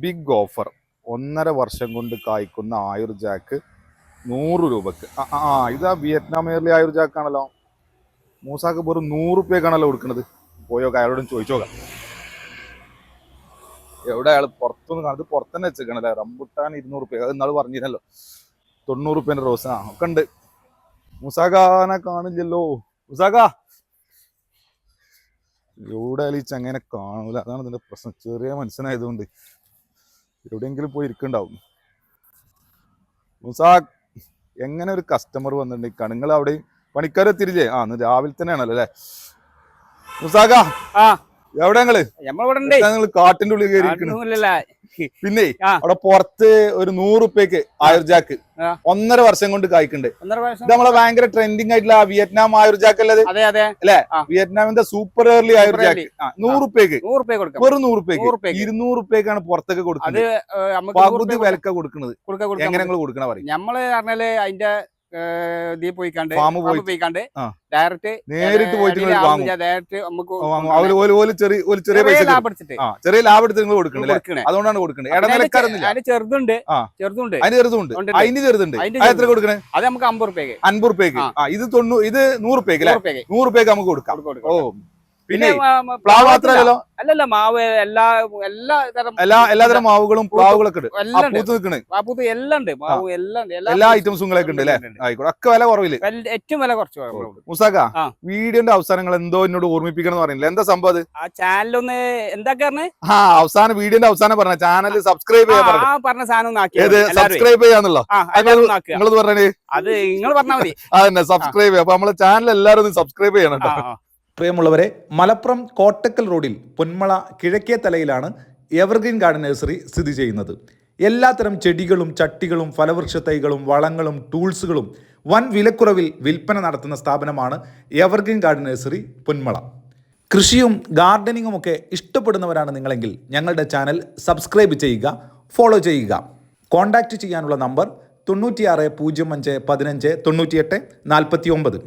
Big offer ഒന്നര വർഷം കൊണ്ട് കായ്ക്കുന്ന ആയുർ ജാക്ക് നൂറ് രൂപക്ക്. ആ ഇതാ വിയറ്റ്നാം എയർലി ആയുർ ജാക്കാണല്ലോ മൂസാക്ക് വെറും നൂറ് റുപ്യക്കാണല്ലോ കൊടുക്കുന്നത് പോയോ അയാളോടും ചോദിച്ചോക്കാം എവിടെ അയാൾ പുറത്തുനിന്ന് കാണുന്നത് പുറത്ത് വെച്ചേക്കണല്ലേ. റംബുട്ടാൻ ഇരുന്നൂറ് റുപ്യ അത് ഇന്നാൾ പറഞ്ഞിരുന്നല്ലോ. തൊണ്ണൂറ് റുപ്യന്റെ റോസ്. ആ ഒക്കെ ഉണ്ട്. മുസാഖാനെ കാണില്ലല്ലോ. മുസാഖ! എവിടെ ഈ ചങ്ങനെ കാണൂല. അതാണ് ഇതിന്റെ പ്രശ്നം. ചെറിയ മനുഷ്യനായതുകൊണ്ട്. എവിടെയെങ്കിലും പോയി ഇരിക്കണ്ടാവും മുസാഖ് എങ്ങനെ ഒരു കസ്റ്റമർ വന്നിട്ടുണ്ട് കണുങ്ങൾ അവിടെ പണിക്കാരെ തിരിച്ചേ ആ രാവിലെ തന്നെയാണല്ലോ അല്ലേ? മുസാഖ ആ. എവിടെ ഞങ്ങൾ? ഞങ്ങൾ കാട്ടിന്റെ ഉള്ളിൽ കയറി പിന്നെ അവിടെ പുറത്ത് ഒരു നൂറ് റുപ്യക്ക് ആയുർ ഒന്നര വർഷം കൊണ്ട് കായ്ക്കുന്നുണ്ട് ഇത് നമ്മളെ ഭയങ്കര ട്രെൻഡിങ് ആയിട്ടുള്ള വിയറ്റ്നാം ആയുർജാക്ക് അല്ലത് അല്ലെ? വിയറ്റ്നാമിന്റെ സൂപ്പർ ഏർലി ആയുർജാക്ക്. നൂറുപ്യക്ക്. വെറും നൂറ് നൂറ് റുപ്യക്ക് റുപ്യക്ക്. ഇരുന്നൂറ് റുപ്യക്കാണ് പുറത്തേക്ക് കൊടുക്കുന്നത്. പകുതി വിലക്ക കൊടുക്കുന്നത് കൊടുക്കാം കൊടുക്കാം. എങ്ങനെ കൊടുക്കണ പറയും. നമ്മൾ പറഞ്ഞാൽ അതിന്റെ ഇതിൽ പോയിക്കാണ്ട് ഫാം ഫാം പോയി പോയിക്കാണ്ട് ഡയറക്റ്റ് നേരിട്ട് പോയിട്ട് ഡയറക്റ്റ് നമുക്ക് ചെറിയ പൈസ ചെറിയ നിങ്ങൾ കൊടുക്കണേ. അതുകൊണ്ടാണ് കൊടുക്കുന്നത് ഇടനിലക്കാരൊന്നുമില്ല. അതിന് ചെറുതുണ്ട് ആ. ചെറുതുണ്ട്. അതിന് ചെറുതുണ്ട്. ഉണ്ട്. അതിന് ചെറുതുണ്ട്. എത്ര. കൊടുക്കണേ? അത് നമുക്ക് അമ്പത് റുപ്യക്ക്. റുപ്യക്ക്. ഇത് തൊണ്ണൂറ് ഇത് നൂറ് റുപ്യക്ക് നൂറ് റുപ്യക്ക്. നമുക്ക് കൊടുക്കാം. ഓ കൊടുക്കാം. പിന്നെ പ്ലാവ് മാത്രമല്ലല്ലോ? അല്ലല്ല മാവ് എല്ലാ എല്ലാ തരം എല്ലാ എല്ലാതരം മാവുകളും പ്ലാവുകളൊക്കെ ഉണ്ട്. പൂത്ത് നിൽക്കണേ. മാപ്പൂത്ത് എല്ലാം ഉണ്ട്. മാവ് എല്ലാം എല്ലാ ഐറ്റംസും ഉണ്ട് അല്ലേ. ആയിക്കോട്ടെ. ഒക്കെ വില കുറവിൽ. ഏറ്റവും വില കുറച്ച്. മുസാക്ക വീഡിയോന്റെ അവസാനങ്ങൾ എന്തോ എന്നോട് ഓർമ്മിപ്പിക്കണം എന്ന് പറയുന്നില്ല. എന്താ സംഭവം അത്? ആ ചാനലൊന്ന് എന്താ ആ അവസാനം വീഡിയോന്റെ അവസാനം പറഞ്ഞ ചാനൽ സബ്സ്ക്രൈബ് ചെയ്യാൻ പറഞ്ഞു സാധനം ഏത്? സബ്സ്ക്രൈബ് ചെയ്യാന്നുള്ളോ. നിങ്ങളത് പറഞ്ഞേ? അത് നിങ്ങൾ പറഞ്ഞാൽ മതി. അതന്നെ. സബ്സ്ക്രൈബ് ചെയ്യാം. അപ്പൊ നമ്മളെ ചാനൽ എല്ലാരും സബ്സ്ക്രൈബ് ചെയ്യണം കേട്ടോ. പ്രിയമുള്ളവരെ മലപ്പുറം കോട്ടക്കൽ റോഡിൽ പൊന്മള കിഴക്കേ തലയിലാണ് എവർഗ്രീൻ ഗാർഡൻ നഴ്സറി സ്ഥിതി ചെയ്യുന്നത്. എല്ലാത്തരം ചെടികളും ചട്ടികളും ഫലവൃക്ഷ തൈകളും വളങ്ങളും ടൂൾസുകളും വൻ വിലക്കുറവിൽ വിൽപ്പന നടത്തുന്ന സ്ഥാപനമാണ് എവർഗ്രീൻ ഗാർഡൻ നഴ്സറി പൊന്മള. കൃഷിയും ഗാർഡനിങ്ങും ഒക്കെ ഇഷ്ടപ്പെടുന്നവരാണ് നിങ്ങളെങ്കിൽ ഞങ്ങളുടെ ചാനൽ സബ്സ്ക്രൈബ് ചെയ്യുക ഫോളോ ചെയ്യുക. കോൺടാക്റ്റ് ചെയ്യാനുള്ള നമ്പർ തൊണ്ണൂറ്റിയാറ് പൂജ്യം അഞ്ച് പതിനഞ്ച് തൊണ്ണൂറ്റിയെട്ട് നാൽപ്പത്തി ഒമ്പത്